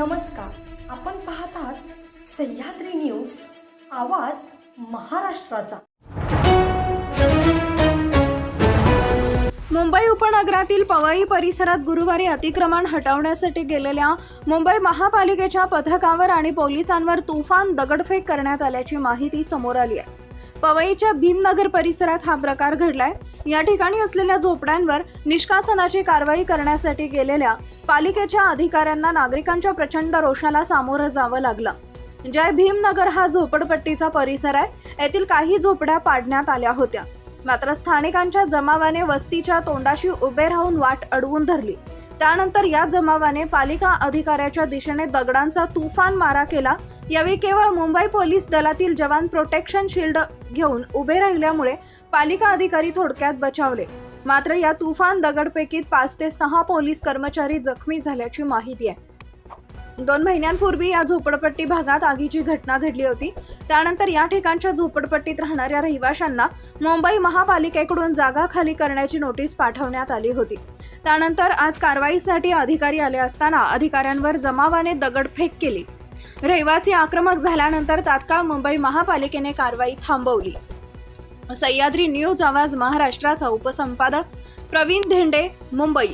नमस्कार. आपण पाहत आहात सह्याद्री न्यूज आवाज महाराष्ट्राचा. मुंबई उपनगरातील पवई परिसरात गुरुवारी अतिक्रमण हटवण्यासाठी गेलेल्या मुंबई महापालिकेच्या पथकावर आणि पोलिसांवर तुफान दगडफेक करण्यात आल्याची माहिती समोर आली आहे. पवईच्या भीमनगर परिसरात हा प्रकार घडलाय. या ठिकाणी असलेल्या झोपड्यांवर निष्कासनाची कारवाई करण्यासाठी गेलेल्या पालिकेच्या अधिकाऱ्यांना नागरिकांच्या प्रचंड रोषाला सामोरं जावं लागलं. जय भीमनगर हा झोपडपट्टीचा परिसर आहे. येथील काही झोपड्या पाडण्यात आल्या होत्या. मात्र स्थानिकांच्या जमावाने वस्तीच्या तोंडाशी उभे राहून वाट अडवून धरली. त्यानंतर या जमावाने पालिका अधिकाऱ्याच्या दिशेने दगडांचा तुफान मारा केला. यावेळी केवळ मुंबई पोलीस दलातील जवान प्रोटेक्शन शिल्ड घेऊन उभे राहिल्यामुळे पालिका अधिकारी थोडक्यात बचावले. मात्र या तुफान दगडपैकीत पाच ते सहा पोलीस कर्मचारी जखमी झाल्याची माहिती आहे. दोन महिन्यांपूर्वी या झोपडपट्टी भागात आगीची घटना घडली होती. त्यानंतर या ठिकाणच्या झोपडपट्टीत राहणाऱ्या रहिवाशांना मुंबई महापालिकेकडून जागा खाली करण्याची नोटीस पाठवण्यात आली होती. त्यानंतर आज कारवाईसाठी अधिकारी आले असताना अधिकाऱ्यांवर जमावाने दगडफेक केली. रहिवासी आक्रमक झाल्यानंतर तात्काळ मुंबई महापालिकेने कारवाई थांबवली. सह्याद्री न्यूज आवाज महाराष्ट्राचा उपसंपादक प्रवीण धेंडे मुंबई.